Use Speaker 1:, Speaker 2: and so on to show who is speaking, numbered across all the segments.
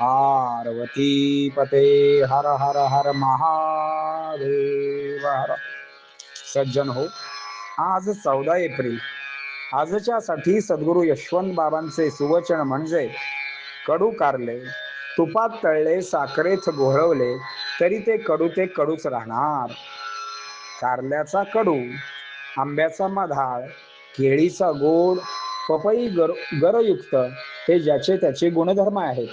Speaker 1: पार्वती पते हर हर हर महादेव। हर सज्जन हो आज चौदा एप्रिल. आजच्या साठी सद्गुरू यशवंत बाबांचे सुवचन म्हणजे कडू कारले तुपात तळले साखरेत घोळवले तरी ते कडू ते कडूच राहणार. कारल्याचा कडू आंब्याचा मधाळ केळीचा गोड पपई गर गरयुक्त हे ज्याचे त्याचे गुणधर्म आहेत.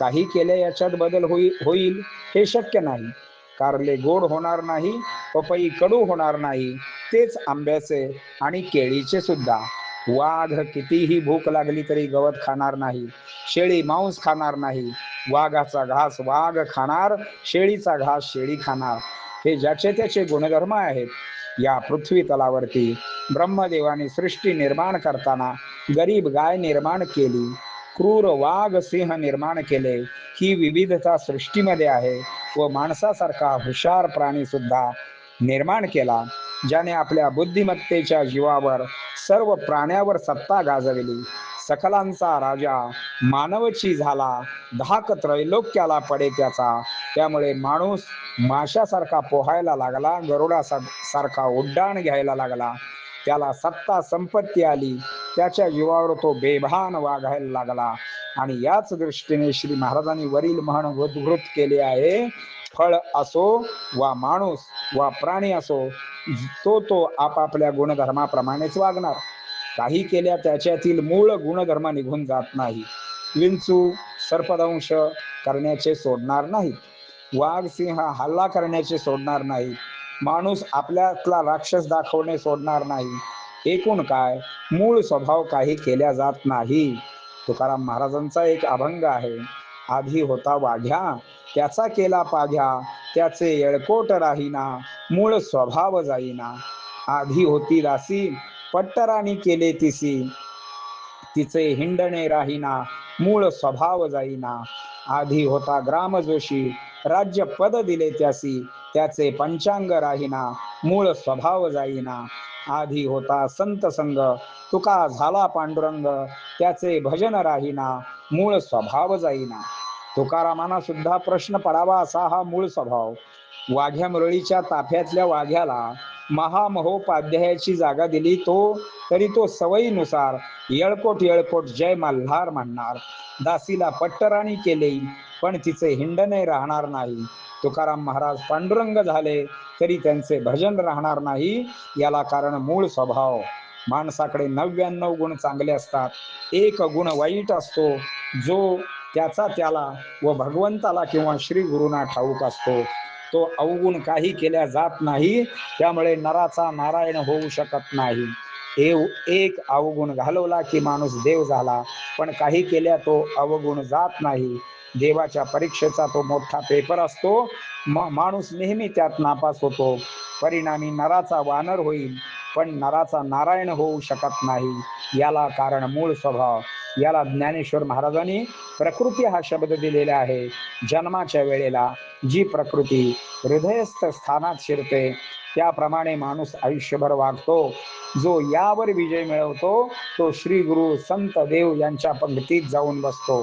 Speaker 1: काही केले याच्यात बदल होई होईल हे शक्य नाही. कारले गोड होणार नाही पपई कडू होणार नाही तेच आंब्याचे आणि केळीचे सुद्धा. वाघ कितीही भूक लागली तरी गवत खाणार नाही शेळी मांस खाणार नाही. वाघाचा घास वाघ खाणार शेळीचा घास शेळी खाणार. हे ज्याचे त्याचे गुणधर्म आहेत. या पृथ्वी तलावरती ब्रह्मदेवाने सृष्टी निर्माण करताना गरीब गाय निर्माण केली. क्रूर वाघ सिंह निर्माण केले. ही विविधता सृष्टीमध्ये आहे व माणसासारखा हुशार प्राणी सुद्धा निर्माण केला ज्याने आपल्या बुद्धिमत्तेच्या जीवावर सर्व प्राण्यावर सत्ता गाजविली. सकलांचा राजा मानवची झाला धाक त्रैलोक्याला पडे त्याचा. त्यामुळे माणूस माशासारखा पोहायला लागला गरुडा सारखा उड्डाण घ्यायला लागला. त्याला सत्ता संपत्ती आली. त्याच्या जीवावर तो बेभान वागायला लागला. आणि याच दृष्टीने श्री महाराजांनी वरील म्हण उद्भृत केले आहे फळ असो वा माणूस वा प्राणी असो तो तो आपापल्या गुणधर्माप्रमाणेच वागणार. काही केल्या त्याच्यातील मूळ गुणधर्म निघून जात नाही. विंचू सर्पदंश करण्याचे सोडणार नाहीत. वाघ सिंह हल्ला करण्याचे सोडणार नाही माणूस आपल्यातला राक्षस दाखवणे सोडणार नाही. एकूण काय? मूळ स्वभाव काही केल्या जात नाही. तुकाराम महाराजांचा एक अभंग आहे. आधी होता वाघ्या त्याचा केला पाघ्या त्याचे येळकोट राहीना मूळ स्वभाव जाईना. आधी होती दासी पट्टराणी केले तिसी. तिचे हिंडणे राहीना मूळ स्वभाव जाईना. आधी होता ग्राम जोशी राज्य पद दिले त्यासी त्याचे पंचांग राहीना मूळ स्वभाव जाईना. आधी होता संत संग. तुका झाला पांडुरंग. त्याचे भजन राहीना मूळ स्वभाव जाईना. तुकारामाना सुद्धा प्रश्न पडावा असा हा मूळ स्वभाव. वाघ्या मुरळीच्या ताफ्यातल्या वाघ्याला महामहोपाध्यायाची जागा दिली तो तरी तो सवयीनुसार येळकोट येळकोट जय मल्हार म्हणणार दासीला पट्टराणी केले पण तिचे हिंडणे राहणार नाही. तुकाराम महाराज पांडुरंग झाले तरी त्यांचे भजन राहणार नाही. याला कारण मूळ स्वभाव. माणसाकडे नव्याण्णव गुण चांगले असतात. एक गुण वाईट असतो. जो त्याचा त्याला व भगवंताला किंवा श्री गुरुना ठाऊक असतो. तो अवगुण काही केल्या जात नाही. त्यामुळे नराचा नारायण होऊ शकत नाही. एव एक अवगुण घालवला की माणूस देव झाला. पण काही केल्या तो अवगुण जात नाही. देवाच्या परीक्षेचा तो मोठा पेपर असतो. माणूस नेहमी त्यात नापास होतो. परिणामी नराचा वानर होईल पण नराचा नारायण होऊ शकत नाही. याला कारण मूळ स्वभाव. याला ज्ञानेश्वर महाराजांनी प्रकृती हा शब्द दिलेला आहे. जन्माच्या वेळेला जी प्रकृती हृदयस्थ स्थानात शिरते त्याप्रमाणे माणूस आयुष्यभर वागतो. जो यावर विजय मिळवतो तो श्री गुरु संत देव यांच्या पंक्तीत जाऊन बसतो.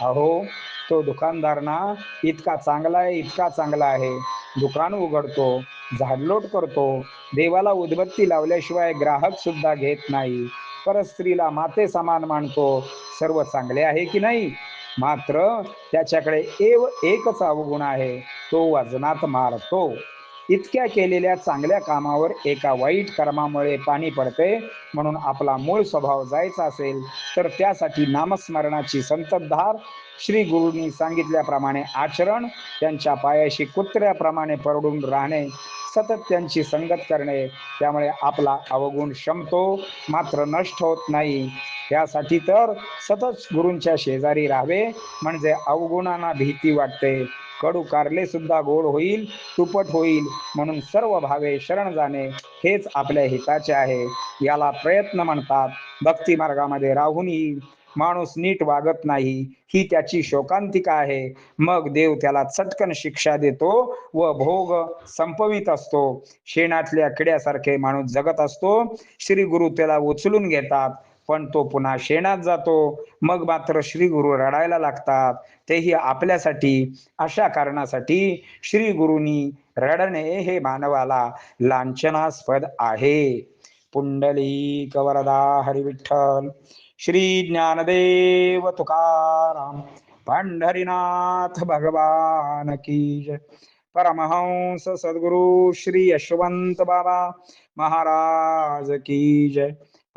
Speaker 1: अहो तो दुकानदार ना इतका चांगला आहे इतका चांगला आहे. दुकान उघडतो झाडलोट करतो. देवाला उदबत्ती लावल्याशिवाय ग्राहक सुद्धा घेत नाही. परस्त्रीला माते समान मानतो. सर्व चांगले आहे की नाही? मात्र त्याच्याकडे एव एकच अवगुण आहे. तो वजनात मारतो. इतक्या केलेल्या चांगल्या कामावर एका वाईट कर्मामुळे पाणी पडते म्हणून आपला मूळ स्वभाव जायचा असेल तर त्यासाठी नामस्मरणाची संततधार श्री गुरुंनी सांगितल्याप्रमाणे आचरण त्यांच्या पायाशी कुत्र्याप्रमाणे परडून राहणे सतत त्यांची संगत करणे त्यामुळे आपला अवगुण शमतो मात्र नष्ट होत नाही. यासाठी तर सतत गुरूंच्या शेजारी राहावे म्हणजे अवगुणांना भीती वाटते. कडू कारले सुद्धा गोड होईल तुपट होईल. म्हणून सर्व भावे शरण जाणे हेच आपल्या हिताचे आहे. याला प्रयत्न म्हणतात भक्ती मार्गामध्ये राहूनही माणूस नीट वागत नाही ही त्याची शोकांतिका आहे. मग देव त्याला चटकन शिक्षा देतो व भोग संपवित असतो. शेणातल्या किड्यासारखे माणूस जगत असतो. श्री गुरु त्याला उचलून घेतात. पण तो पुन्हा शेणात जातो. मग मात्र श्री गुरु रडायला लागतात. तेही आपल्यासाठी अशा कारणासाठी श्री गुरुनी रडणे हे मानवाला लांछनास्पद आहे. पुंडली कवरदा हरिविठ्ठल श्री ज्ञानदेव तुकाराम पंढरीनाथ भगवान की जय. परमहंस सद्गुरु श्री यशवंत बाबा महाराज की जय.